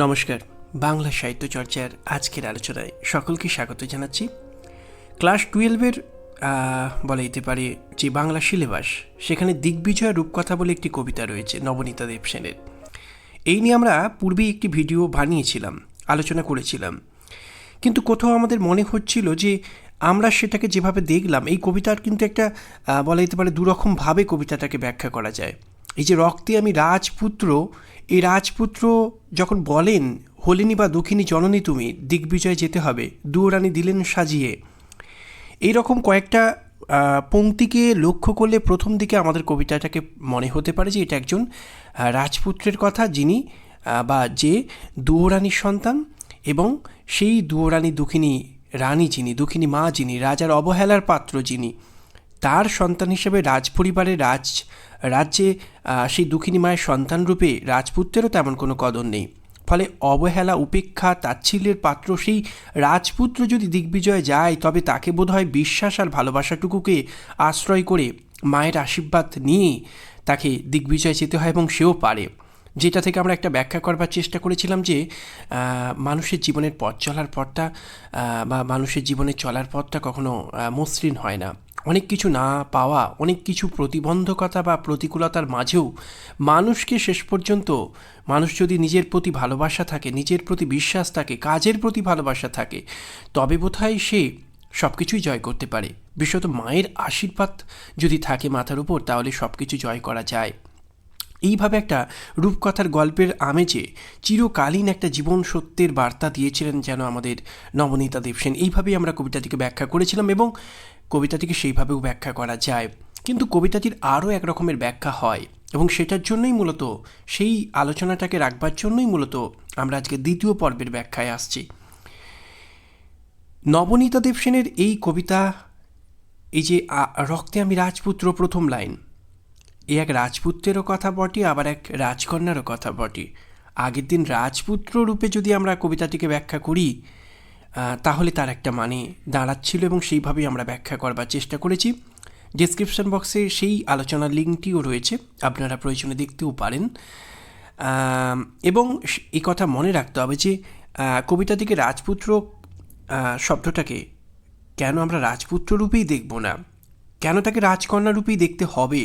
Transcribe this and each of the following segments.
নমস্কার, বাংলা সাহিত্য চর্চার আজকের আলোচনায় সকলকে স্বাগত জানাচ্ছি। ক্লাস টুয়েলভের বলা যেতে পারে যে বাংলা সিলেবাস, সেখানে দিগ্বিজয় রূপকথা বলে একটি কবিতা রয়েছে নবনীতা দেব সেনের। এই নিয়ে আমরা পূর্বেই একটি ভিডিও বানিয়েছিলাম, আলোচনা করেছিলাম। কিন্তু কোথাও আমাদের মনে হচ্ছিল যে আমরা সেটাকে যেভাবে দেখলাম, এই কবিতার কিন্তু একটা বলা যেতে পারে দুরকমভাবে কবিতাটাকে ব্যাখ্যা করা যায়। এই যে রক্তে আমি রাজপুত্র, এই রাজপুত্র যখন বলেন, হলিনী বা দক্ষিণী জননী তুমি, দিগ্বিজয় যেতে হবে, দুয়োরানি দিলেন সাজিয়ে। এই রকম কয়েকটা পংক্তিকে লক্ষ্য করলে প্রথম দিকে আমাদের কবিতাটাকে মনে হতে পারে যে এটা একজন রাজপুত্রের কথা, যিনি বা যে দুয়োরানির সন্তান এবং সেই দুয়োরানি দুঃখিনী রানী যিনি, দুঃখিনী মা যিনি, রাজার অবহেলার পাত্র যিনি। তার সন্তান হিসেবে রাজপরিবারের রাজ, রাজ্যে সেই দুঃখিনী মায়ের সন্তান রূপে রাজপুত্রেরও তেমন কোনো কদর নেই। ফলে অবহেলা, উপেক্ষা, তাচ্ছিল্যের পাত্র সেই রাজপুত্র যদি দিগ্বিজয়ে যায়, তবে তাকে বোধহয় বিশ্বাস আর ভালোবাসাটুকুকে আশ্রয় করে মায়ের আশীর্বাদ নিয়ে তাকে দিগ্বিজয় যেতে হয় এবং সেও পারে। যেটা থেকে আমরা একটা ব্যাখ্যা করবার চেষ্টা করেছিলাম যে মানুষের জীবনের পথ চলার পথটা বা মানুষের জীবনে চলার পথটা কখনো মসৃণ হয় না। অনেক কিছু না পাওয়া, অনেক কিছু প্রতিবন্ধকতা বা প্রতিকূলতার মাঝেও মানুষকে শেষ পর্যন্ত মানুষ যদি নিজের প্রতি ভালোবাসা থাকে, নিজের প্রতি বিশ্বাস থাকে, কাজের প্রতি ভালোবাসা থাকে, তবে বোধহয় সে সব কিছুই জয় করতে পারে। বিশেষত মায়ের আশীর্বাদ যদি থাকে মাথার উপর, তাহলে সব কিছু জয় করা যায়। এইভাবে একটা রূপকথার গল্পের আমেজে চিরকালীন একটা জীবন সত্যের বার্তা দিয়েছিলেন যেন আমাদের নবনীতা দেবসেন এইভাবেই আমরা কবিতাটিকে ব্যাখ্যা করেছিলাম এবং কবিতাটিকে সেইভাবেও ব্যাখ্যা করা যায়। কিন্তু কবিতাটির আরও এক রকমের ব্যাখ্যা হয় এবং সেটার জন্যই মূলত, সেই আলোচনাটাকে রাখবার জন্যই মূলত আমরা আজকে দ্বিতীয় পর্বের ব্যাখ্যায় আসছি। নবনীতা দেবসেনের এই কবিতা, এই যে রক্তে আমি রাজপুত্র প্রথম লাইন, এ এক রাজপুত্রেরও কথা বটে, আবার এক রাজকন্যারও কথা বটে। আগের দিন রাজপুত্র রূপে যদি আমরা কবিতাটিকে ব্যাখ্যা করি তাহলে তার একটা মানে দাঁড়াচ্ছিল এবং সেইভাবেই আমরা ব্যাখ্যা করবার চেষ্টা করেছি। ডেসক্রিপশন বক্সে সেই আলোচনার লিঙ্কটিও রয়েছে, আপনারা প্রয়োজনে দেখতেও পারেন। এবং এই কথা মনে রাখতে হবে যে কবিতা থেকে রাজপুত্র শব্দটাকে কেন আমরা রাজপুত্র রূপেই দেখব না? কেন তাকে রাজকন্যা রূপেই দেখতে হবে?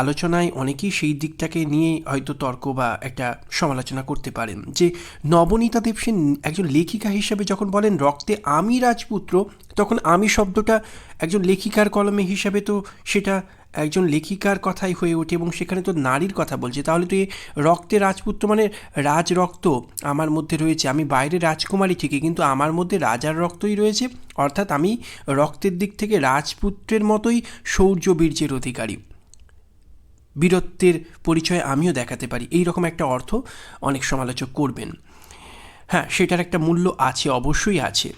আলোচনায় অনেকেই সেই দিকটাকে নিয়ে হয়তো তর্ক বা একটা সমালোচনা করতে পারেন যে নবনীতা দেবসেন একজন লেখিকা হিসেবে যখন বলেন, রক্তে আমি রাজপুত্র তখন আমি শব্দটা একজন লেখিকার কলমে হিসাবে তো সেটা একজন লেখিকার কথাই হয়ে ওঠে এবং সেখানে তো নারীর কথা বলছে। তাহলে তো এই রক্তে রাজপুত্র মানে রাজ রক্ত আমার মধ্যে রয়েছে। আমি বাইরে রাজকুমারী ঠিকই, কিন্তু আমার মধ্যে রাজার রক্তই রয়েছে। অর্থাৎ আমি রক্তের দিক থেকে রাজপুত্রের মতোই শৌর্য বীর্যের অধিকারী। বীরত্বের পরিচয় আমিও দেখাতে পারি। এই রকম একটা অর্থ অনেক সমালোচক করবেন। হ্যাঁ সেটার একটা মূল্য আছে, অবশ্যই আছে।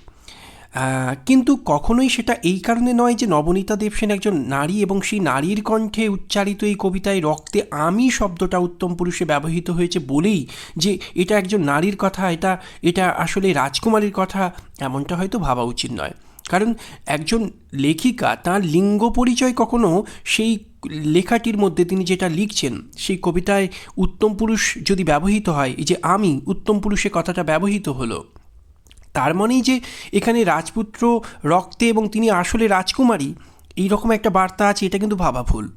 কিন্তু কখনোই সেটা এই কারণে নয় যে নবনীতা দেবসেন একজন নারী এবং সেই নারীর কণ্ঠে উচ্চারিত এই কবিতায় রক্তে আমি শব্দটা উত্তম পুরুষে ব্যবহৃত হয়েছে বলেই যে এটা একজন নারীর কথা, এটা এটা আসলে রাজকুমারীর কথা, এমনটা হয়তো ভাবা উচিত নয়। কারণ একজন লেখিকা, তার লিঙ্গ পরিচয় কখনো সেই লেখাটির মধ্যে তিনি যেটা লিখছেন, সেই কবিতায় উত্তম পুরুষ যদি ব্যবহৃত হয়, এই যে আমি, উত্তম পুরুষে কথাটা ব্যবহৃত হলো, তার মানেই যে এখানে রাজপুত্র রক্তে এবং তিনি আসলে রাজকুমারী এই রকম একটা বার্তা আছে, এটা কিন্তু ভাবা ভুল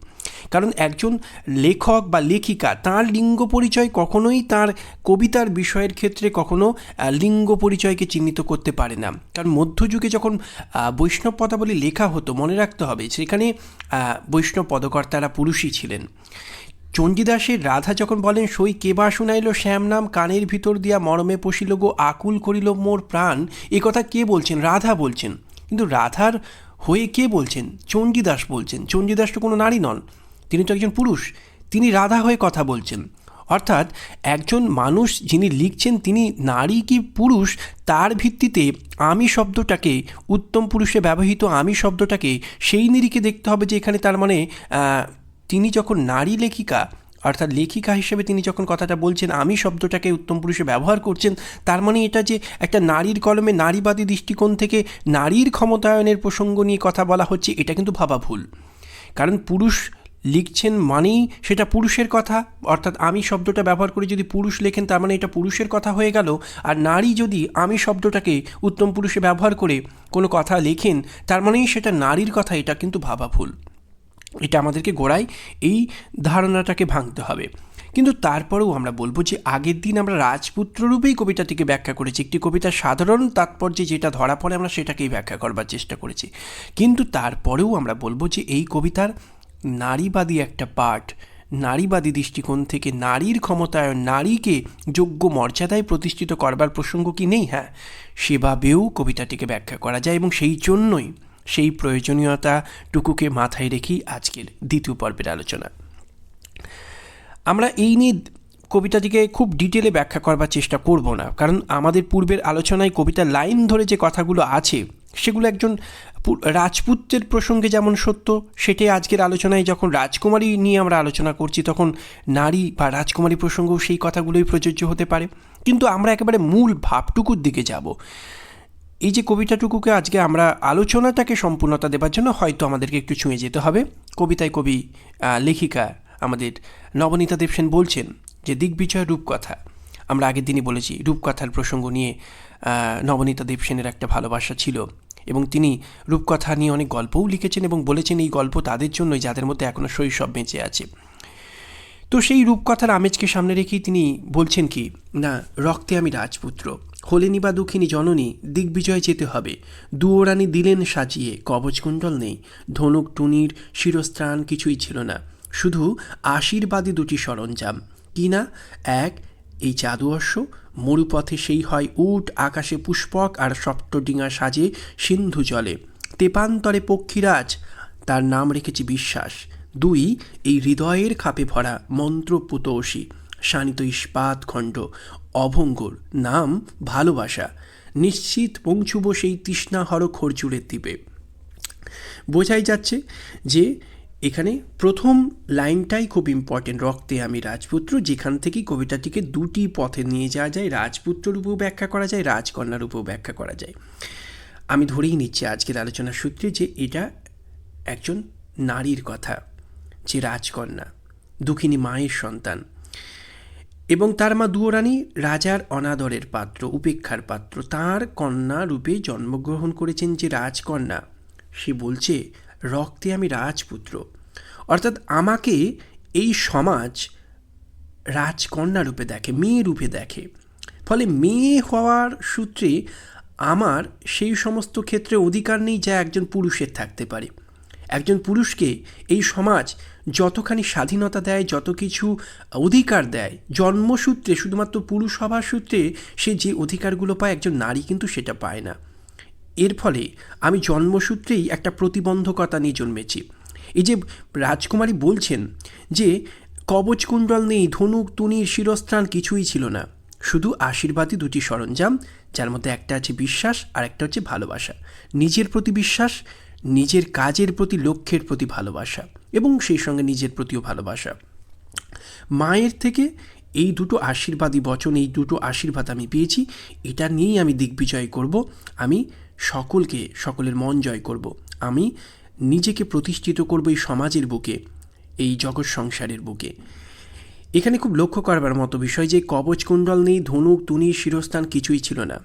কারণ একজন লেখক বা লেখিকা, তার লিঙ্গ পরিচয় কখনোই তার কবিতার বিষয়ের ক্ষেত্রে কখনো লিঙ্গ পরিচয়কে চিহ্নিত করতে পারে না। কারণ মধ্যযুগে যখন বৈষ্ণব পদাবলী লেখা হতো, মনে রাখতে হবে, সেখানে বৈষ্ণব পদকর্তারা পুরুষই ছিলেন। চণ্ডীদাসের রাধা যখন বলেন, সই কেবা শুনাইল শ্যাম নাম, কানের ভিতর দিয়া মরমে পশিল গো, আকুল করিল মোর প্রাণ, এ কথা কে বলছেন? রাধা বলছেন। কিন্তু রাধার হয়ে কে বলছেন? চণ্ডীদাস বলছেন। চণ্ডীদাস তো কোনো নারী নন। তিনি তো একজন পুরুষ। তিনি রাধা হয়ে কথা বলছেন। অর্থাৎ একজন মানুষ যিনি লিখছেন তিনি নারী কি পুরুষ, তার ভিত্তিতে আমি শব্দটাকে উত্তম পুরুষে ব্যবহৃত আমি শব্দটাকে সেই নিরিখে দেখতে হবে যে এখানে তার মানে তিনি যখন নারী লেখিকা অর্থাৎ লেখিকা হিসেবে তিনি যখন কথাটা বলছেন, আমি শব্দটাকে উত্তম পুরুষে ব্যবহার করছেন, তার মানে এটা যে একটা নারীর কলমে নারীবাদী দৃষ্টিকোণ থেকে নারীর ক্ষমতায়নের প্রসঙ্গ নিয়ে কথা বলা হচ্ছে, এটা কিন্তু ভাবা ভুল। কারণ পুরুষ লিখছেন মানেই সেটা পুরুষের কথা, অর্থাৎ আমি শব্দটা ব্যবহার করে যদি পুরুষ লেখেন, তার মানে এটা পুরুষের কথা হয়ে গেল। আর নারী যদি আমি শব্দটাকে উত্তম পুরুষে ব্যবহার করে কোনো কথা লেখেন, তার মানেই সেটা নারীর কথা, এটা কিন্তু ভাবা ভুল। এটা আমাদেরকে গোড়ায় এই ধারণাটাকে ভাঙতে হবে। কিন্তু তারপরেও আমরা বলব যে আগের দিন আমরা রাজপুত্র রূপেই কবিতাটিকে ব্যাখ্যা করেছি। একটি কবিতার সাধারণ তাৎপর্যে যেটা ধরা পড়ে আমরা সেটাকেই ব্যাখ্যা করবার চেষ্টা করেছি। কিন্তু তারপরেও আমরা বলব যে এই কবিতার নারীবাদী একটা পাঠ, নারীবাদী দৃষ্টিকোণ থেকে নারীর ক্ষমতায়ন নারীকে যোগ্য মর্যাদায় প্রতিষ্ঠিত করবার প্রসঙ্গ কি নেই হ্যাঁ? সেভাবেও কবিতাটিকে ব্যাখ্যা করা যায় এবং সেই জন্যই সেই প্রয়োজনীয়তাটুকুকে মাথায় রেখেই আজকের দ্বিতীয় পর্বের আলোচনা। আমরা এই নিয়ে কবিতাটিকে খুব ডিটেলে ব্যাখ্যা করবার চেষ্টা করব না, কারণ আমাদের পূর্বের আলোচনায় কবিতার লাইন ধরে যে কথাগুলো আছে, সেগুলো একজন রাজপুত্রের প্রসঙ্গে যেমন সত্য, সেটাই আজকের আলোচনায় যখন রাজকুমারী নিয়ে আমরা আলোচনা করছি, তখন নারী বা রাজকুমারী প্রসঙ্গেও সেই কথাগুলোই প্রযোজ্য হতে পারে। কিন্তু আমরা একেবারে মূল ভাবটুকুর দিকে যাব। এই যে কবিতাটুকুকে আজকে আমরা আলোচনাটাকে সম্পূর্ণতা দেবার জন্য হয়তো আমাদেরকে একটু ছুঁয়ে যেতে হবে। কবিতায় কবি লেখিকা আমাদের নবনীতা দেবসেন বলছেন যে, দিগ্বিজয় রূপকথা। আমরা আগের দিনই বলেছি, রূপকথার প্রসঙ্গ নিয়ে নবনীতা দেবসেনের একটা ভালোবাসা ছিল এবং তিনি রূপকথা নিয়ে অনেক গল্পও লিখেছেন এবং বলেছেন এই গল্প তাদের জন্যই যাদের মধ্যে এখনও শৈশব বেঁচে আছে। তো সেই রূপকথার আমেজকে সামনে রেখেই তিনি বলছেন কি, না, রক্তে আমি রাজপুত্র। হলেনি বা দুঃখিনী জননী, দিগ্বিজয় যেতে হবে। দুয়োরানি দিলেন সাজিয়ে, কবচকুণ্ডল নেই। ধনুক, টুনির, শিরস্ত্রাণ কিছুই ছিল না। শুধু আশীর্বাদী দুটি সরঞ্জাম। কি না? এক, এই জাদু অশ্ব। মরুপথে সেই হয় উট, আকাশে পুষ্পক আর সপ্তডিঙা সাজে সিন্ধু জলে। তেপান্তরে পক্ষীরাজ, তার নাম রেখেছি বিশ্বাস। দুই, এই হৃদয়ের খাপে ভরা মন্ত্রপুতোষী। শানিত ইস্পাত খণ্ড, অভঙ্গুর নাম ভালোবাসা। নিশ্চিত পৌঁছুব সেই তৃষ্ণাহর খরচুরের দ্বীপে। বোঝাই যাচ্ছে যে এখানে প্রথম লাইনটাই খুব ইম্পর্টেন্ট রক্তে আমি রাজপুত্র, যেখান থেকে কবিতাটিকে দুটি পথে নিয়ে যাওয়া যায়। রাজপুত্র রূপেও ব্যাখ্যা করা যায়, রাজকন্যা রূপেও ব্যাখ্যা করা যায়। আমি ধরেই নিচ্ছি আজকের আলোচনার সূত্রে যে এটা একজন নারীর কথা, যে রাজকন্যা, দুঃখিনী মায়ের সন্তান। এবং তার মা দুয়োরানী রাজার অনাদরের পাত্র, উপেক্ষার পাত্র। তার কন্যা রূপে জন্মগ্রহণ করেছেন যে রাজকন্যা। সে বলছে, রক্তে আমি রাজপুত্র। অর্থাৎ আমাকে এই সমাজ রাজকন্যা রূপে দেখে, মেয়ে রূপে দেখে। ফলে মেয়ে হওয়ার সূত্রে আমার সেই সমস্ত ক্ষেত্রে অধিকার নেই যা একজন পুরুষের থাকতে পারে। একজন পুরুষকে এই সমাজ যতখানি স্বাধীনতা দেয়, যত কিছু অধিকার দেয়, জন্মসূত্রে শুধুমাত্র পুরুষ হবার সূত্রে সে যে অধিকারগুলো পায়, একজন নারী কিন্তু সেটা পায় না। এর ফলে আমি জন্মসূত্রেই একটা প্রতিবন্ধকতা নিয়ে জন্মেছি। এই যে রাজকুমারী বলছেন যে কবচকুণ্ডল নেই, ধনুক, তুনির শিরস্ত্রাণ কিছুই ছিল না। শুধু আশীর্বাদই দুটি সরঞ্জাম, যার মধ্যে একটা আছে বিশ্বাস আর একটা হচ্ছে ভালোবাসা। নিজের প্রতি বিশ্বাস নিজের কাজের প্রতি লক্ষ্যের প্রতি ভালোবাসা এবং সেই সঙ্গে নিজের প্রতিও ভালোবাসা। মায়ের থেকে এই দুটো আশীর্বাদী বচন, এই দুটো আশীর্বাদ আমি পেয়েছি, এটা নিয়েই আমি দিগ্বিজয় করব, আমি সকলকে, সকলের মন জয় করব। আমি নিজেকে প্রতিষ্ঠিত করব এই সমাজের বুকে, এই জগৎ সংসারের বুকে। এখানে খুব লক্ষ্য করবার মতো বিষয় যে কবচকুণ্ডল নেই, ধনুক তুনির শিরস্থান কিছুই ছিল না।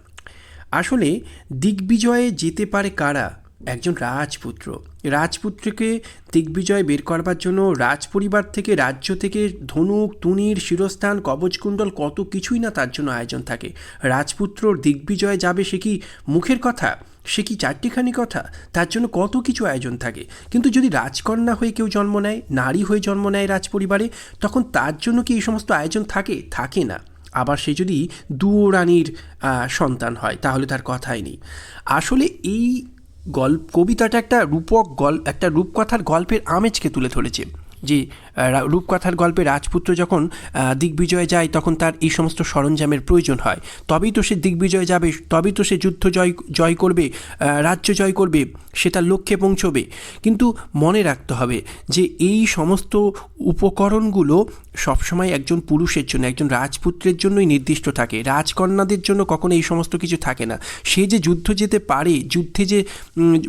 আসলে দিগ্বিজয়ে যেতে পারে কারা? একজন রাজপুত্র। রাজপুত্রকে দিগ্বিজয় বের করবার জন্য রাজপরিবার থেকে, রাজ্য থেকে ধনুক তুনির শিরস্থান, কবচকুণ্ডল কত কিছুই না তার জন্য আয়োজন থাকে। রাজপুত্রর দিগ্বিজয় যাবে সে কি মুখের কথা? সে কি চারটিখানি কথা? তার জন্য কত কিছু আয়োজন থাকে। কিন্তু যদি রাজকন্যা হয়ে কেউ জন্ম নেয়, নারী হয়ে জন্ম নেয় রাজপরিবারে, তখন তার জন্য কি এই সমস্ত আয়োজন থাকে? থাকে না। আবার সে যদি দুও রানীর সন্তান হয়, তাহলে তার কথাই নেই। আসলে এই গল্প কবিতাটা একটা রূপক গল্প একটা রূপকথার গল্পের আমেজকে তুলে ধরেছে। যে রূপকথার গল্পে রাজপুত্র যখন দিগ্বিজয়ে যায়, তখন তার এই সমস্ত সরঞ্জামের প্রয়োজন হয়। তবেই তো সে দিগ্বিজয়ে যাবে, তবেই তো সে যুদ্ধ জয় জয় করবে রাজ্য জয় করবে, সে তার লক্ষ্যে পৌঁছবে। কিন্তু মনে রাখতে হবে যে এই সমস্ত উপকরণগুলো সবসময় একজন পুরুষের জন্য, একজন রাজপুত্রের জন্যই নির্দিষ্ট থাকে। রাজকন্যাদের জন্য কখনো এই সমস্ত কিছু থাকে না। সে যে যুদ্ধ যেতে পারে, যুদ্ধে যে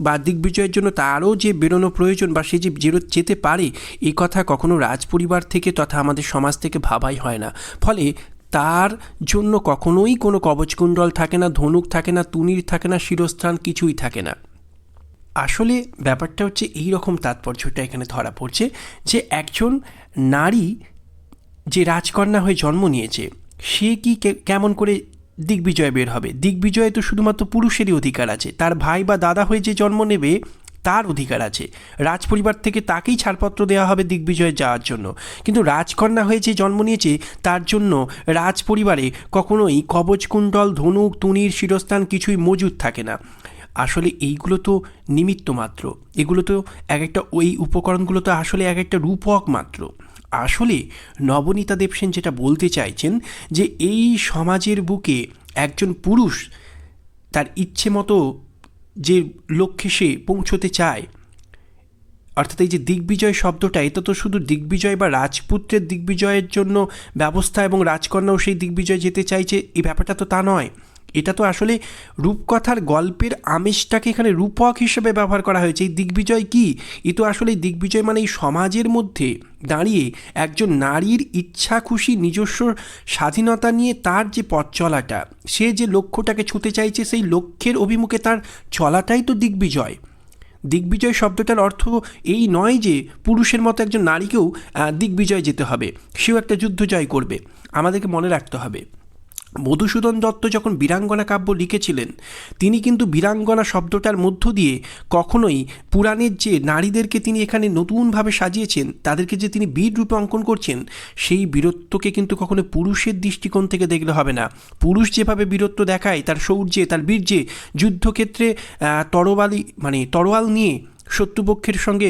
বা দিগ্বিজয়ের জন্য তারও যে বেরোনো প্রয়োজন বা সে যে যেতে পারে এই কথা কখনো রাজপরিবার থেকে তথা আমাদের সমাজ থেকে ভাবাই হয় না। ফলে তার জন্য কখনোই কোনো কবচকুণ্ডল থাকে না, ধনুক থাকে না, তুনির থাকে না শিরস্থান কিছুই থাকে না। আসলে ব্যাপারটা হচ্ছে এই রকম তাৎপর্যটা এখানে ধরা পড়ছে যে একজন নারী যে রাজকন্যা হয়ে জন্ম নিয়েছে, সে কি কে- কেমন করে দিগ্বিজয় বের হবে? দিগ্বিজয়ে তো শুধুমাত্র পুরুষেরই অধিকার আছে। তার ভাই বা দাদা হয়ে যে জন্ম নেবে তার অধিকার আছে। রাজপরিবার থেকে তাকেই ছাড়পত্র দেওয়া হবে দিগ্বিজয়ে যাওয়ার জন্য। কিন্তু রাজকন্যা হয়ে যে জন্ম নিয়েছে, তার জন্য রাজপরিবারে কখনোই কবচকুণ্ডল ধনুক তুনির শিরস্থান কিছুই মজুদ থাকে না। আসলে এইগুলো তো নিমিত্ত মাত্র। এগুলো তো এক একটা ওই উপকরণগুলো তো আসলে এক একটা রূপক মাত্র। আসলে নবনীতা দেবসেন যেটা বলতে চাইছেন যে, এই সমাজের বুকে একজন পুরুষ তার ইচ্ছে মতো যে লক্ষ্যে সে পৌঁছতে চায়, অর্থাৎ এই যে দিগ্বিজয় শব্দটা, এটা তো শুধু দিগ্বিজয় বা রাজপুত্রের দিগ্বিজয়ের জন্য ব্যবস্থা এবং রাজকন্যাও সেই দিগ্বিজয় যেতে চাইছে, এই ব্যাপারটা তো তা নয়। এটা তো আসলে রূপকথার গল্পের আমেজটাকে এখানে রূপক হিসেবে ব্যবহার করা হয়েছে। এই দিগ্বিজয় কি? এ তো আসলে দিগ্বিজয় মানে এই সমাজের মধ্যে দাঁড়িয়ে একজন নারীর ইচ্ছা, খুশি, নিজস্ব স্বাধীনতা নিয়ে তার যে পথ চলাটা, সে যে লক্ষ্যটাকে ছুঁতে চাইছে, সেই লক্ষ্যের অভিমুখে তার চলাটাই তো দিগ্বিজয়। দিগ্বিজয় শব্দটার অর্থ এই নয় যে পুরুষের মতো একজন নারীকেও দিগ্বিজয় যেতে হবে। সেও একটা যুদ্ধ জয় করবে। আমাদেরকে মনে রাখতে হবে। মধুসূদন দত্ত যখন বীরাঙ্গনা কাব্য লিখেছিলেন তিনি কিন্তু বীরাঙ্গনা শব্দটার মধ্য দিয়ে কখনোই পুরাণের যে নারীদেরকে তিনি এখানে নতুনভাবে সাজিয়েছেন তাদেরকে যে তিনি বীর রূপে অঙ্কন করছেন সেই বীরত্বকে কিন্তু কখনো পুরুষের দৃষ্টিকোণ থেকে দেখলে হবে না। পুরুষ যেভাবে বীরত্ব দেখায় তার শৌর্যে তার বীর্যে যুদ্ধক্ষেত্রে আহ, তরবালি মানে তরোয়াল নিয়ে শত্রুপক্ষের সঙ্গে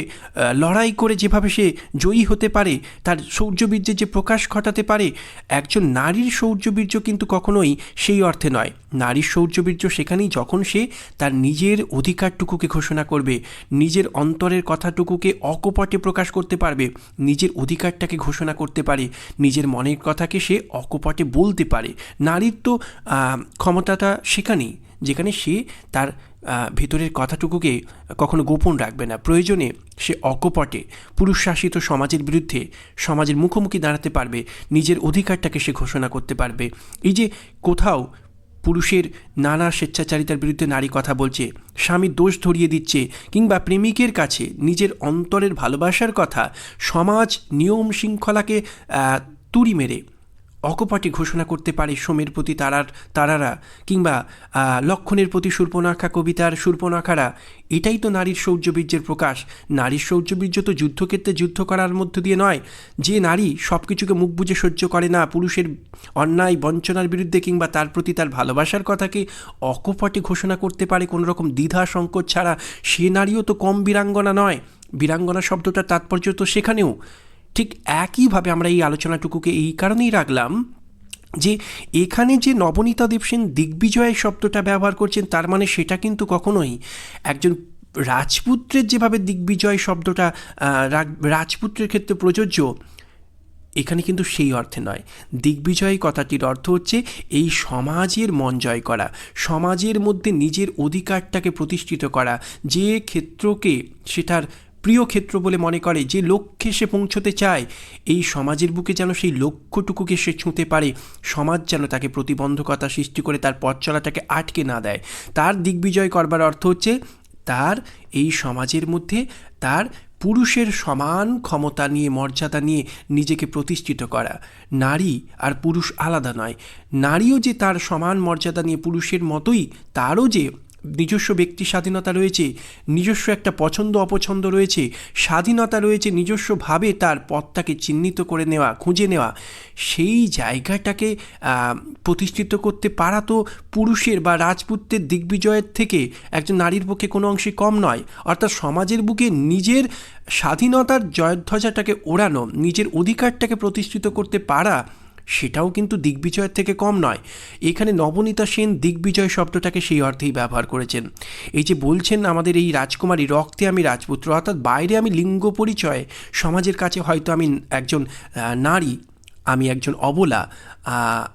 লড়াই করে যেভাবে সে জয়ী হতে পারে, তার শৌর্যবীর্যের যে প্রকাশ ঘটাতে পারে, একজন নারীর শৌর্যবীর্য কিন্তু কখনোই সেই অর্থে নয়। নারীর শৌর্যবীর্য সেখানেই যখন সে তার নিজের অধিকারটুকুকে ঘোষণা করবে, নিজের অন্তরের কথাটুকুকে অকপটে প্রকাশ করতে পারবে, নিজের অধিকারটাকে ঘোষণা করতে পারে, নিজের মনের কথাকে সে অকপটে বলতে পারে। নারীর তো ক্ষমতাটা সেখানেই, যেখানে সে তার ভেতরের কথাটুকুকে কখনো গোপন রাখবে না। প্রয়োজনে সে অকপটে পুরুষ শাসিত সমাজের বিরুদ্ধে সমাজের মুখোমুখি দাঁড়াতে পারবে, নিজের অধিকারটাকে সে ঘোষণা করতে পারবে। এই যে কোথাও পুরুষের নানা স্বেচ্ছাচারিতার বিরুদ্ধে নারী কথা বলছে স্বামীর দোষ ধরিয়ে দিচ্ছে, কিংবা প্রেমিকের কাছে নিজের অন্তরের ভালোবাসার কথা সমাজ নিয়ম শৃঙ্খলাকে তুড়ি মেরে অকপটে ঘোষণা করতে পারে সোমের প্রতি তারার, তারারা কিংবা লক্ষণের প্রতি সূর্পনাখা কবিতার সূর্পনাখারা। এটাই তো নারীর শৌর্যবীর্যের প্রকাশ। নারীর শৌর্যবীর্য তো যুদ্ধক্ষেত্রে যুদ্ধ করার মধ্য দিয়ে নয়। যে নারী সব কিছুকে মুখ বুজে সহ্য করে না, পুরুষের অন্যায়, বঞ্চনার বিরুদ্ধে কিংবা তার প্রতি তার ভালোবাসার কথাকে অকপটে ঘোষণা করতে পারে কোনো রকম দ্বিধা, সংকোচ ছাড়া, সে নারীও তো কম বীরাঙ্গনা নয়। বীরাঙ্গনা শব্দটার তাৎপর্য তো সেখানেও। ঠিক একইভাবে আমরা এই আলোচনাটুকুকে এই কারণেই রাখলাম যে এখানে যে নবনীতা দেবসেন দিগ্বিজয় শব্দটা ব্যবহার করছেন, তার মানে সেটা কিন্তু কখনোই একজন রাজপুত্রের যেভাবে দিগ্বিজয় শব্দটা রাজপুত্রের ক্ষেত্রে প্রযোজ্য, এখানে কিন্তু সেই অর্থে নয়। দিগ্বিজয় কথাটির অর্থ হচ্ছে এই সমাজের মন জয় করা, সমাজের মধ্যে নিজের অধিকারটাকে প্রতিষ্ঠিত করা, যে ক্ষেত্রকে সেটার প্রিয় ক্ষেত্র বলে মনে করে যে লক্ষ্যে সে পৌঁছতে চায়, এই সমাজের বুকে যেন সেই লক্ষ্যটুকুকে সে ছুঁতে পারে, সমাজ যেন তাকে প্রতিবন্ধকতা সৃষ্টি করে তার পথ চলাটাকে আটকে না দেয়। তার দিগ্বিজয় করবার অর্থ হচ্ছে তার এই সমাজের মধ্যে তার পুরুষের সমান ক্ষমতা নিয়ে, মর্যাদা নিয়ে নিজেকে প্রতিষ্ঠিত করা। নারী আর পুরুষ আলাদা নয়। নারীও যে তার সমান মর্যাদা নিয়ে পুরুষের মতোই, তারও যে নিজস্ব ব্যক্তি স্বাধীনতা রয়েছে, নিজস্ব একটা পছন্দ অপছন্দ রয়েছে, স্বাধীনতা রয়েছে নিজস্বভাবে তার পথটাকে চিহ্নিত করে নেওয়া, খুঁজে নেওয়া। সেই জায়গাটাকে প্রতিষ্ঠিত করতে পারা তো পুরুষের বা রাজপুত্রের দিগ্বিজয়ের থেকে একজন নারীর পক্ষে কোনো অংশে কম নয়। অর্থাৎ সমাজের বুকে নিজের স্বাধীনতার জয়ধ্বজাটাকে ওড়ানো, নিজের অধিকারটাকে প্রতিষ্ঠিত করতে পারা সেটাও কিন্তু দিগ্বিজয়ের থেকে কম নয়। এখানে নবনীতা সেন দিগ্বিজয় শব্দটাকে সেই অর্থেই ব্যবহার করেছেন। এই যে বলছেন আমাদের এই রাজকুমারী রক্তে আমি রাজপুত্র, অর্থাৎ বাইরে আমি লিঙ্গ পরিচয়ে সমাজের কাছে হয়তো আমি একজন নারী আমি একজন অবলা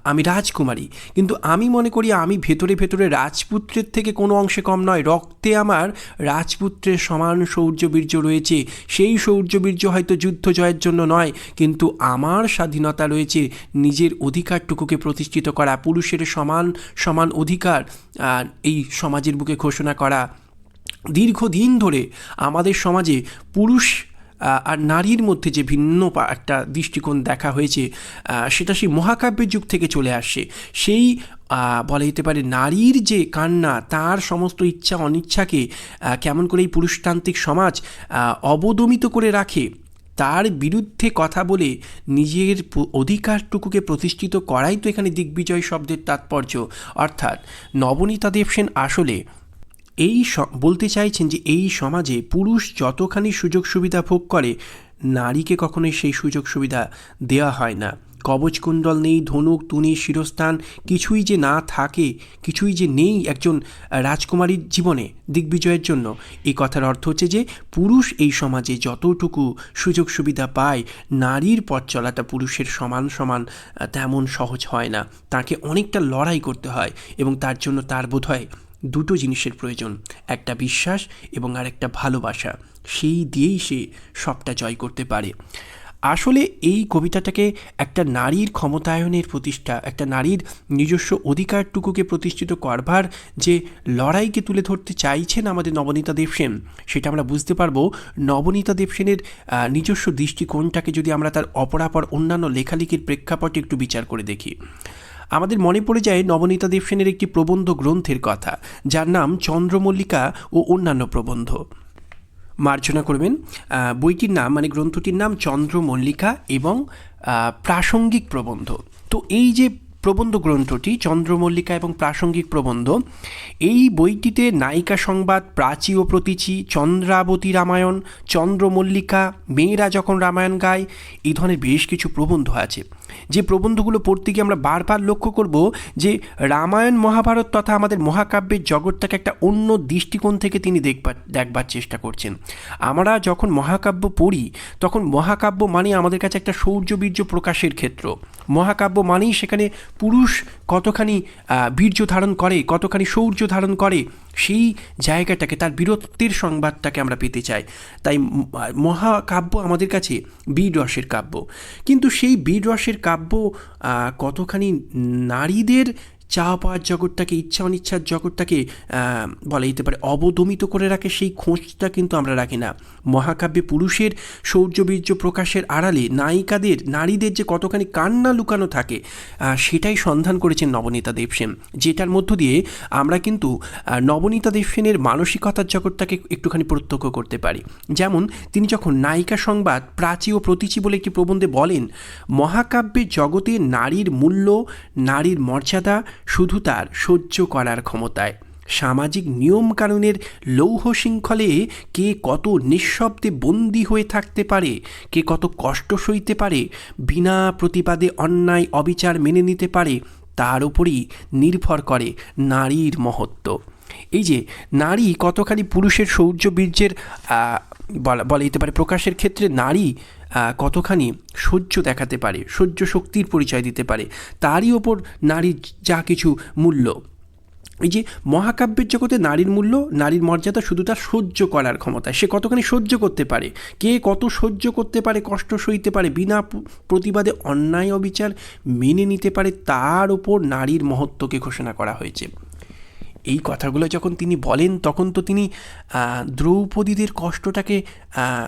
আমি রাজকুমারী। কিন্তু আমি মনে করি আমি ভেতরে ভেতরে রাজপুত্রের থেকে কোনো অংশে কম নয়। রক্তে আমার রাজপুত্রের সমান শৌর্যবীর্য রয়েছে। সেই শৌর্যবীর্য হয়তো যুদ্ধ জয়ের জন্য নয়, কিন্তু আমার স্বাধীনতা রয়েছে নিজের অধিকারটুকুকে প্রতিষ্ঠিত করা, পুরুষের সমান সমান অধিকার এই সমাজের বুকে ঘোষণা করা। দীর্ঘদিন ধরে আমাদের সমাজে পুরুষ আর নারীর মধ্যে যে ভিন্ন একটা দৃষ্টিকোণ দেখা হয়েছে সেটা সেই মহাকাব্যের যুগ থেকে চলে আসছে। সেই বলা যেতে পারে নারীর যে কান্না, তার সমস্ত ইচ্ছা অনিচ্ছাকে কেমন করে এই পুরুষতান্ত্রিক সমাজ অবদমিত করে রাখে, তার বিরুদ্ধে কথা বলে নিজের অধিকারটুকুকে প্রতিষ্ঠিত করাই তো এখানে দিগ্বিজয় শব্দের তাৎপর্য। অর্থাৎ নবনীতা দেবসেন আসলে এই বলতে চাইছেন যে এই সমাজে পুরুষ যতখানি সুযোগ সুবিধা ভোগ করে, নারীকে কখনোই সেই সুযোগ সুবিধা দেওয়া হয় না। কবচকুণ্ডল নেই, ধনুক, তুনি, শিরস্থান কিছুই যে না থাকে, কিছুই যে নেই একজন রাজকুমারীর জীবনে, দিগ্বিজয়ের জন্য। এই কথার অর্থ হচ্ছে যে পুরুষ এই সমাজে যতটুকু সুযোগ সুবিধা পায়, নারীর পথ চলাটা পুরুষের সমান সমান, তেমন সহজ হয় না। তাকে অনেকটা লড়াই করতে হয় এবং তার জন্য তার বোধ হয় দুটো জিনিসের প্রয়োজন, একটা বিশ্বাস এবং আর একটা ভালোবাসা। সেই দিয়েই সে সবটা জয় করতে পারে। আসলে এই কবিতাটাকে একটা নারীর ক্ষমতায়নের প্রতিষ্ঠা, একটা নারীর নিজস্ব অধিকারটুকুকে প্রতিষ্ঠিত করবার যে লড়াইকে তুলে ধরতে চাইছেন আমাদের নবনীতা দেবসেন সেটা আমরা বুঝতে পারব। নবনীতা দেবসেনের নিজস্ব দৃষ্টিকোণটাকে যদি আমরা তার অপরাপর অন্যান্য লেখালেখির প্রেক্ষাপটে একটু বিচার করে দেখি। আমাদের মনে পড়ে যায় নবনীতা দেবসেনের একটি প্রবন্ধ গ্রন্থের কথা, যার নাম চন্দ্রমল্লিকা ও অন্যান্য প্রবন্ধ। মার্জনা করবেন বইটির নাম মানে গ্রন্থটির নাম চন্দ্রমল্লিকা এবং প্রাসঙ্গিক প্রবন্ধ। তো এই যে প্রবন্ধ গ্রন্থটি, চন্দ্রমল্লিকা এবং প্রাসঙ্গিক প্রবন্ধ, এই বইটিতে নায়িকা সংবাদ, প্রাচী ও প্রতীচী, চন্দ্রাবতী রামায়ণ, চন্দ্রমল্লিকা, মেয়েরা যখন রামায়ণ গায় এই ধরনের বেশ কিছু প্রবন্ধ আছে। যে প্রবন্ধগুলো পড়তে গিয়ে আমরা বারবার লক্ষ্য করব যে রামায়ণ মহাভারত তথা আমাদের মহাকাব্যের জগৎটাকে একটা অন্য দৃষ্টিকোণ থেকে তিনি দেখবার দেখবার চেষ্টা করছেন। আমরা যখন মহাকাব্য পড়ি, তখন মহাকাব্য মানে আমাদের কাছে একটা শৌর্যবীর্য প্রকাশের ক্ষেত্র। মহাকাব্য মানেই সেখানে পুরুষ কতখানি বীর্য ধারণ করে, কতখানি শৌর্য ধারণ করে, সেই জায়গাটাকে, তার বীরত্বের সংবাদটাকে আমরা পেতে চাই। তাই মহাকাব্য আমাদের কাছে বীর রসের কাব্য। কিন্তু সেই বীর রসের কাব্য কতখানি নারীদের চাওয়া পাওয়ার জগৎটাকে ইচ্ছা অনিচ্ছার জগৎটাকে বলা যেতে পারে, অবদমিত করে রাখে, সেই খোঁজটা কিন্তু আমরা রাখি না। মহাকাব্যে পুরুষের শৌর্যবীর্য প্রকাশের আড়ালে নায়িকাদের, নারীদের যে কতখানি কান্না লুকানো থাকে সেটাই সন্ধান করেছেন নবনীতা দেবসেন, যেটার মধ্য দিয়ে আমরা কিন্তু নবনীতা দেবসেনের মানসিকতার জগৎটাকে একটুখানি প্রত্যক্ষ করতে পারি। যেমন, তিনি যখন নায়িকা সংবাদ, প্রাচী ও প্রতীচী বলে একটি প্রবন্ধে বলেন মহাকাব্যের জগতে নারীর মূল্য, নারীর মর্যাদা শুধু তার সহ্য করার ক্ষমতায়। সামাজিক নিয়মকানুনের লৌহ শৃঙ্খলে কে কত নিঃশব্দে বন্দী হয়ে থাকতে পারে, কে কত কষ্ট সইতে পারে, বিনা প্রতিবাদে অন্যায় অবিচার মেনে নিতে পারে, তার উপরই নির্ভর করে নারীর মহত্ব। এই যে, নারী কতখানি পুরুষের শৌর্য বীর্যের বলা যেতে পারে প্রকাশের ক্ষেত্রে নারী কতখানি সহ্য দেখাতে পারে, সহ্য শক্তির পরিচয় দিতে পারে, তারই ওপর নারীর যা কিছু মূল্য। এই যে মহাকাব্যের জগতে নারীর মূল্য, নারীর মর্যাদা শুধু তার সহ্য করার ক্ষমতা, সে কতখানি সহ্য করতে পারে? কে কত সহ্য করতে পারে, কষ্ট সইতে পারে, বিনা প্রতিবাদে অন্যায় অবিচার মেনে নিতে পারে, তার ওপর নারীর মহত্বকে ঘোষণা করা হয়েছে। এই কথাগুলো যখন তিনি বলেন, তখন তো তিনি দ্রৌপদীদের কষ্টটাকে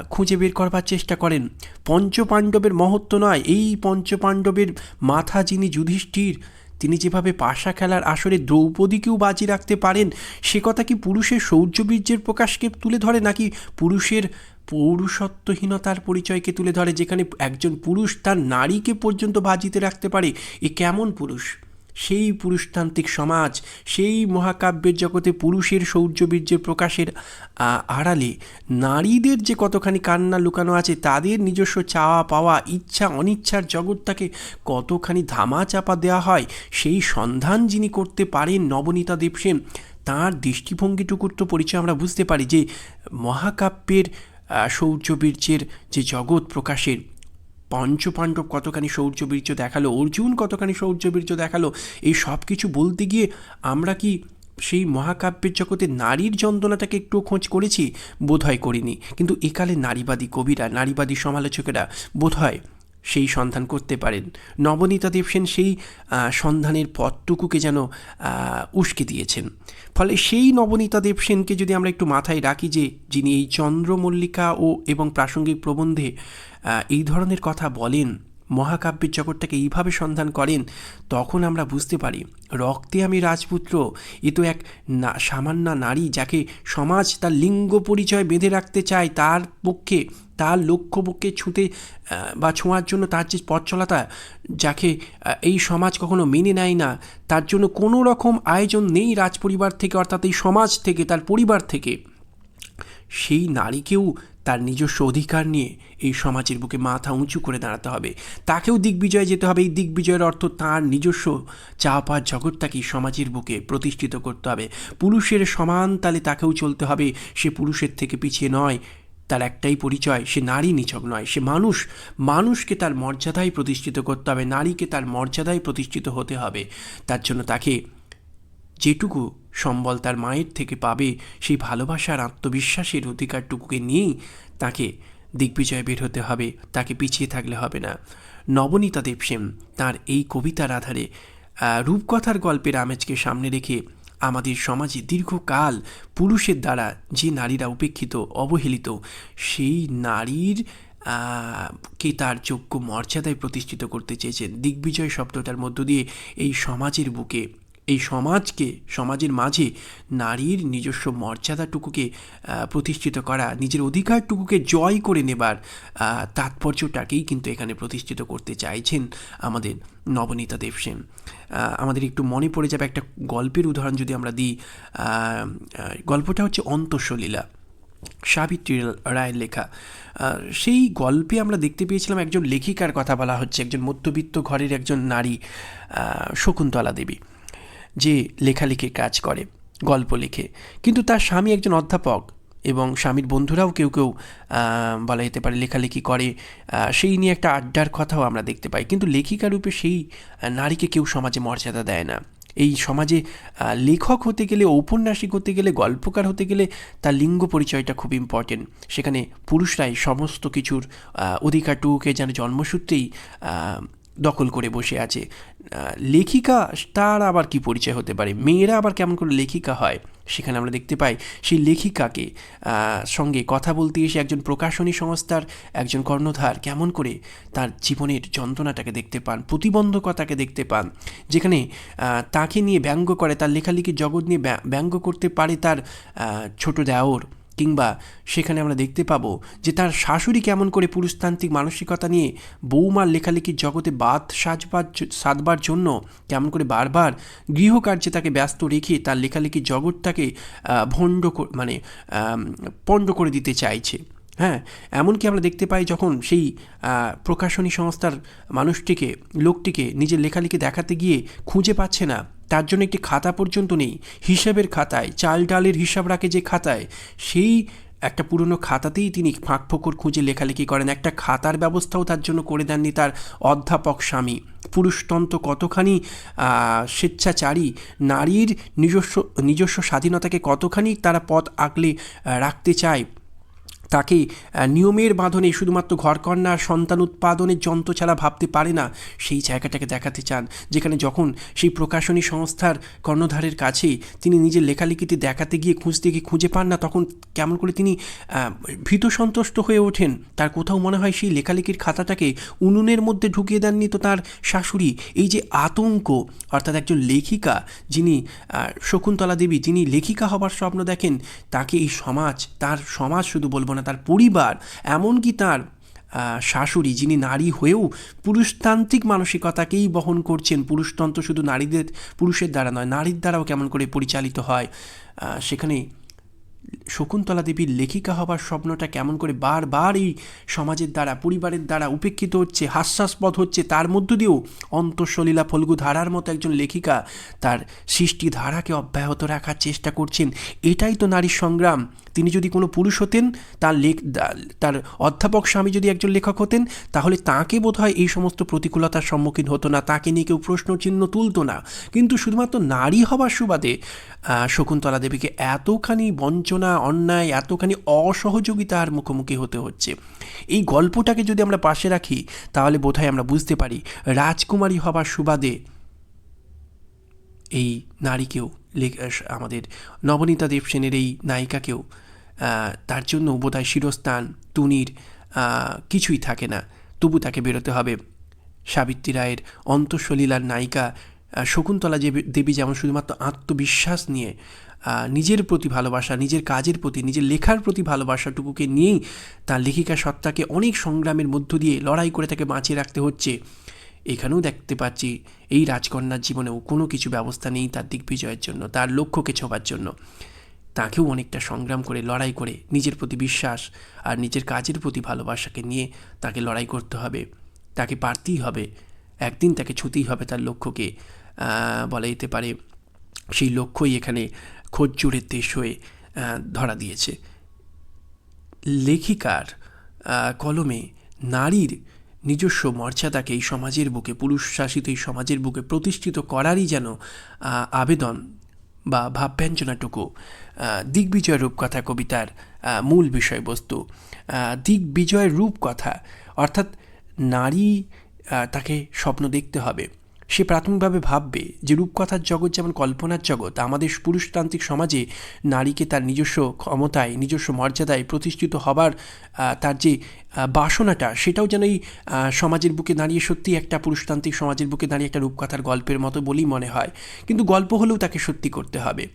খুঁজে বের করবার চেষ্টা করেন। পঞ্চপাণ্ডবের মহত্ব নয়। এই পঞ্চপাণ্ডবের মাথা যিনি যুধিষ্ঠির, তিনি যেভাবে পাশা খেলার আসরে দ্রৌপদীকেও বাজি রাখতে পারেন, সে কথা কি পুরুষের শৌর্যবীর্যের প্রকাশকে তুলে ধরে, নাকি পুরুষের পৌরুষত্বহীনতার পরিচয়কে তুলে ধরে, যেখানে একজন পুরুষ তার নারীকে পর্যন্ত বাজিতে রাখতে পারে? এ কেমন পুরুষ? সেই পুরুষতান্ত্রিক সমাজ, সেই মহাকাব্যের জগতে পুরুষের শৌর্যবীর্যের প্রকাশের আড়ালে নারীদের যে কতখানি কান্না লুকানো আছে, তাদের নিজস্ব চাওয়া পাওয়া, ইচ্ছা অনিচ্ছার জগৎটাকে কতখানি ধামা চাপা দেওয়া হয়, সেই সন্ধান যিনি করতে পারেন নবনীতা দেবসেন, তাঁর দৃষ্টিভঙ্গিটুকুর তো পরিচয় আমরা বুঝতে পারি যে মহাকাব্যের শৌর্যবীর্যের যে জগৎ প্রকাশের পঞ্চপাণ্ডব কতখানি শৌর্যবীর্য দেখাল? অর্জুন কতখানি শৌর্যবীর্য দেখাল? এই সব কিছু বলতে গিয়ে আমরা কি সেই মহাকাব্যের জগতে নারীর যন্ত্রণাটাকে একটু খোঁজ করেছি? বোধহয় করিনি। কিন্তু একালে নারীবাদী কবিরা, নারীবাদী সমালোচকেরা বোধহয় সেই সন্ধান করতে পারেন। নবনীতা দেবসেন সেই সন্ধানের পথটুকুকে যেন উস্কে দিয়েছেন। ফলে সেই নবনীতা দেবসেনকে যদি আমরা একটু মাথায় রাখি যে, যিনি এই চন্দ্রমল্লিকা ও এবং প্রাসঙ্গিক প্রবন্ধে এই ধরনের কথা বলেন, মহাকাব্যের জগৎটাকে এইভাবে সন্ধান করেন, তখন আমরা বুঝতে পারি, রক্তে আমি রাজপুত্র, এ তো এক না, সামান্য নারী যাকে সমাজ তার লিঙ্গ পরিচয় বেঁধে রাখতে চায়, তার পক্ষে তার লক্ষ্য পক্ষে ছুঁতে বা ছোঁয়ার জন্য তার যে পথ চলাতা যাকে এই সমাজ কখনো মেনে নেয় না, তার জন্য কোনো রকম আয়োজন নেই রাজপরিবার থেকে, অর্থাৎ এই সমাজ থেকে, তার পরিবার থেকে। সেই নারীকেও তার নিজস্ব অধিকার নিয়ে এই সমাজের বুকে মাথা উঁচু করে দাঁড়াতে হবে। তাকেও দিগ্বিজয়ে যেতে হবে। এই দিগ্বিজয়ের অর্থ তার নিজস্ব চাওয়া পাওয়ার জগৎটাকে সমাজের বুকে প্রতিষ্ঠিত করতে হবে। পুরুষের সমান তালে তাকেও চলতে হবে। সে পুরুষের থেকে পিছিয়ে নয়। তার একটাই পরিচয়, সে নারী নিছক নয়, সে মানুষ। মানুষকে তার মর্যাদায় প্রতিষ্ঠিত করতে হবে, নারীকে তার মর্যাদায় প্রতিষ্ঠিত হতে হবে। তার জন্য তাকে যেটুকু সম্বল তার মায়ের থেকে পাবে, সেই ভালোবাসার আত্মবিশ্বাসের অধিকারটুকুকে নিয়েই তাকে দিগ্বিজয় বের হতে হবে, তাকে পিছিয়ে থাকলে হবে না। নবনীতা দেবসেন তার এই কবিতার আধারে রূপকথার গল্পের আমেজকে সামনে রেখে আমাদের সমাজে দীর্ঘকাল পুরুষের দ্বারা যে নারীরা উপেক্ষিত, অবহেলিত, সেই নারীর কে তার যোগ্য মর্যাদায় প্রতিষ্ঠিত করতে চেয়েছেন। দিগ্বিজয় শব্দটার মধ্য দিয়ে এই সমাজের বুকে এই সমাজকে, সমাজের মাঝে নারীর নিজস্ব মর্যাদাটুকুকে প্রতিষ্ঠিত করা, নিজের অধিকারটুকুকে জয় করে নেবার তাৎপর্যটাকেই কিন্তু এখানে প্রতিষ্ঠিত করতে চাইছেন আমাদের নবনীতা দেবসেন আমাদের একটু মনে পড়ে যাবে একটা গল্পের উদাহরণ যদি আমরা দিই। গল্পটা হচ্ছে অন্তঃসলীলা, সাবিত্রী রায়ের লেখা। সেই গল্পে আমরা দেখতে পেয়েছিলাম একজন লেখিকার কথা বলা হচ্ছে, একজন মধ্যবিত্ত ঘরের একজন নারী শকুন্তলা দেবী। যে লেখালেখির কাজ করে, গল্প লেখে। কিন্তু তার স্বামী একজন অধ্যাপক এবং স্বামীর বন্ধুরাও কেউ কেউ বলা যেতে পারে লেখালেখি করে সেই নিয়ে একটা আড্ডার কথাও আমরা দেখতে পাই। কিন্তু লেখিকা রূপে সেই নারীকে কেউ সমাজে মর্যাদা দেয় না। এই সমাজে লেখক হতে গেলে, ঔপন্যাসিক হতে গেলে, গল্পকার হতে গেলে তার লিঙ্গ পরিচয়টা খুব ইম্পর্টেন্ট সেখানে পুরুষরাই সমস্ত কিছুর অধিকারটুকুকে যেন জন্মসূত্রেই দখল করে বসে আছে। লেখিকা, তার আবার কি পরিচয় হতে পারে? মেয়েরা আবার কেমন করে লেখিকা হয়? সেখানে আমরা দেখতে পাই সেই লেখিকাকে সঙ্গে কথা বলতে এসে একজন প্রকাশনী সংস্থার একজন কর্ণধার কেমন করে তার জীবনের যন্ত্রণাটাকে দেখতে পান, প্রতিবন্ধকতাকে দেখতে পান, যেখানে তাকে নিয়ে ব্যঙ্গ করে, তার লেখালেখি জগৎ নিয়ে ব্যা- ব্যঙ্গ করতে পারে তার ছোট দেওর। কিংবা সেখানে আমরা দেখতে পাবো যে তার শাশুড়ি কেমন করে পুরুষতান্ত্রিক মানসিকতা নিয়ে বৌমার লেখালেখির জগতে বাদ সাজবার সাধবার জন্য কেমন করে বারবার গৃহকার্যে তাকে ব্যস্ত রেখে তার লেখালেখির জগৎটাকে ভণ্ড মানে পণ্ড করে দিতে চাইছে। হ্যাঁ এমনকি আমরা দেখতে পাই যখন সেই প্রকাশনী সংস্থার মানুষটিকে, লোকটিকে নিজের লেখালেখি দেখাতে গিয়ে খুঁজে পাচ্ছে না, তার জন্য একটি খাতা পর্যন্ত নেই। হিসাবের খাতায়, চাল ডালের হিসাব রাখে যে খাতায়, সেই একটা পুরনো খাতাতেই তিনি ফাঁক ফোকর খুঁজে লেখালেখি করেন। একটা খাতার ব্যবস্থাও তার জন্য করে দেননি তার অধ্যাপক স্বামী। পুরুষতন্ত্র কতখানি স্বেচ্ছাচারী, নারীর নিজস্ব নিজস্ব স্বাধীনতাকে কতখানি তারা পথ আগলে রাখতে চায় তাকে নিয়মের বাঁধনে শুধুমাত্র ঘরকন্যা সন্তান উৎপাদনের যন্ত্র ছাড়া ভাবতে পারে না, সেই জায়গাটাকে দেখাতে চান, যেখানে যখন সেই প্রকাশনী সংস্থার কর্ণধারের কাছে তিনি নিজের লেখালেখিতে দেখাতে গিয়ে খুঁজতে গিয়ে খুঁজে পান না, তখন কেমন করে তিনি ভীত সন্তুষ্ট হয়ে ওঠেন। তার কোথাও মনে হয় সেই লেখালেখির খাতাটাকে উনুনের মধ্যে ঢুকিয়ে দেননি তো তার শাশুড়ি, এই যে আতঙ্ক, অর্থাৎ একজন লেখিকা যিনি শকুন্তলা দেবী যিনি লেখিকা হবার স্বপ্ন দেখেন, তাকে এই সমাজ, তার সমাজ শুধু বলব না তার পরিবার, এমনকি তার শাশুড়ি যিনি নারী হয়েও পুরুষতান্ত্রিক মানসিকতাকেই বহন করছেন, পুরুষতন্ত্র শুধু নারীদের, পুরুষের দ্বারা নয়, নারীর দ্বারাও কেমন করে পরিচালিত হয় সেখানে শকুন্তলা দেবীর লেখিকা হবার স্বপ্নটা কেমন করে বারবার এই সমাজের দ্বারা, পরিবারের দ্বারা উপেক্ষিত হচ্ছে, হাস্যাস্পদ হচ্ছে, তার মধ্য দিয়েও অন্তঃসলীলা ফল্গু ধারার মতো একজন লেখিকা তার সৃষ্টি ধারাকে অব্যাহত রাখার চেষ্টা করছেন। এটাই তো নারীর সংগ্রাম। তিনি যদি কোনো পুরুষ হতেন, তার লেখ, তার অধ্যাপক স্বামী যদি একজন লেখক হতেন, তাহলে তাকে বোধহয় এই সমস্ত প্রতিকূলতার সম্মুখীন হতো না, তাকে নিয়ে কেউ প্রশ্নচিহ্ন তুলতো না। কিন্তু শুধুমাত্র নারী হবার সুবাদে শকুন্তলা দেবীকে এতখানি বঞ্চনা, অন্যায়, এতখানি অসহযোগিতার মুখোমুখি হতে হচ্ছে। এই গল্পটাকে যদি আমরা পাশে রাখি, তাহলে বোধহয় আমরা বুঝতে পারি রাজকুমারী হবার সুবাদে এই নারীকেও আমাদের নবনীতা দেবসেনের এই নায়িকাকেও তার জন্য বোধহয় শিরস্থান, তুনির কিছুই থাকে না। তবু তাকে বেরোতে হবে। সাবিত্রী রায়ের অন্তঃসলীলার নায়িকা শকুন্তলা দেবী যেমন শুধুমাত্র আত্মবিশ্বাস নিয়ে নিজের প্রতি ভালোবাসা, নিজের কাজের প্রতি, নিজের লেখার প্রতি ভালোবাসাটুকুকে নিয়েই তার লেখিকা সত্তাকে অনেক সংগ্রামের মধ্য দিয়ে লড়াই করে তাকে বাঁচিয়ে রাখতে হচ্ছে। এখানেও দেখতে পাচ্ছি, এই রাজকন্যার জীবনেও কোনো কিছু ব্যবস্থা নেই তার দিগ্বিজয়ের জন্য, তার লক্ষ্যকে ছোবার জন্য। তাকেও অনেকটা সংগ্রাম করে, লড়াই করে, নিজের প্রতি বিশ্বাস আর নিজের কাজের প্রতি ভালোবাসাকে নিয়ে তাকে লড়াই করতে হবে। তাকে পারতেই হবে। একদিন তাকে ছুতেই হবে তার লক্ষ্যকে। বলা যেতে পারে, সেই লক্ষ্যই এখানে খোঁজজোড়ের দেশ হয়ে ধরা দিয়েছে। লেখিকার কলমে নারীর নিজস্ব মর্যাদাকে এই সমাজের বুকে পুরুষ শাসিত এই সমাজের বুকে প্রতিষ্ঠিত করারই যেন আবেদন বা ভাবব্যঞ্জনাটুকু দিগ্বিজয় রূপকথা কবিতার মূল বিষয়বস্তু দিগ্বিজয় রূপকথা, অর্থাৎ নারী তাকে স্বপ্ন দেখতে হবে। সে প্রাথমিকভাবে ভাববে যে রূপকথার জগৎ যেমন কল্পনার জগৎ, আমাদের পুরুষতান্ত্রিক সমাজে নারীকে তার নিজস্ব ক্ষমতায়, নিজস্ব মর্যাদায় প্রতিষ্ঠিত হবার তার যে বাসনাটা, সেটাও যেন এই সমাজের বুকে দাঁড়িয়ে সত্যি একটা পুরুষতান্ত্রিক সমাজের বুকে দাঁড়িয়ে একটা রূপকথার গল্পের মতো বলেই মনে হয়। কিন্তু গল্প হলেও তাকে সত্যি করতে হবে।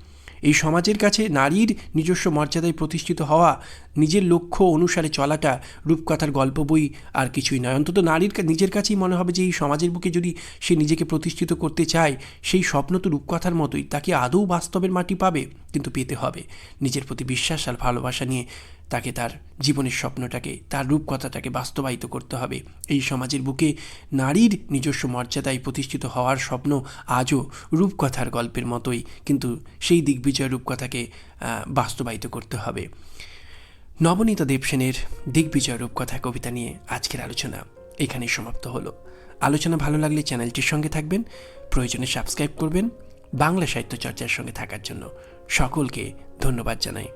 এই সমাজের কাছে নারীর নিজস্ব মর্যাদায় প্রতিষ্ঠিত হওয়া, নিজের লক্ষ্য অনুসারে চলাটা রূপকথার গল্প বই আর কিছুই নয়। অন্তত নারীর নিজের কাছেই মনে হবে যে এই সমাজের বুকে যদি সে নিজেকে প্রতিষ্ঠিত করতে চায়, সেই স্বপ্ন তো রূপকথার মতোই, তাকে আদৌ বাস্তবের মাটি পাবে? কিন্তু পেতে হবে। নিজের প্রতি বিশ্বাস আর ভালোবাসা নিয়ে তাকে তার জীবনের স্বপ্নটাকে, তার রূপকথাটাকে বাস্তবায়িত করতে হবে। এই সমাজের বুকে নারীর নিজস্ব মর্যাদায় প্রতিষ্ঠিত হওয়ার স্বপ্ন আজও রূপকথার গল্পের মতোই, কিন্তু সেই দিগ্বিজয় রূপকথাকে বাস্তবায়িত করতে হবে। নবনীতা দেবসেনের দিগ্বিজয় রূপকথা কবিতা নিয়ে আজকের আলোচনা এখানেই সমাপ্ত হলো। আলোচনা ভালো লাগলে চ্যানেলটির সঙ্গে থাকবেন, প্রয়োজনে সাবস্ক্রাইব করবেন, বাংলা সাহিত্য চর্চার সঙ্গে থাকার জন্য সকলকে ধন্যবাদ জানাই।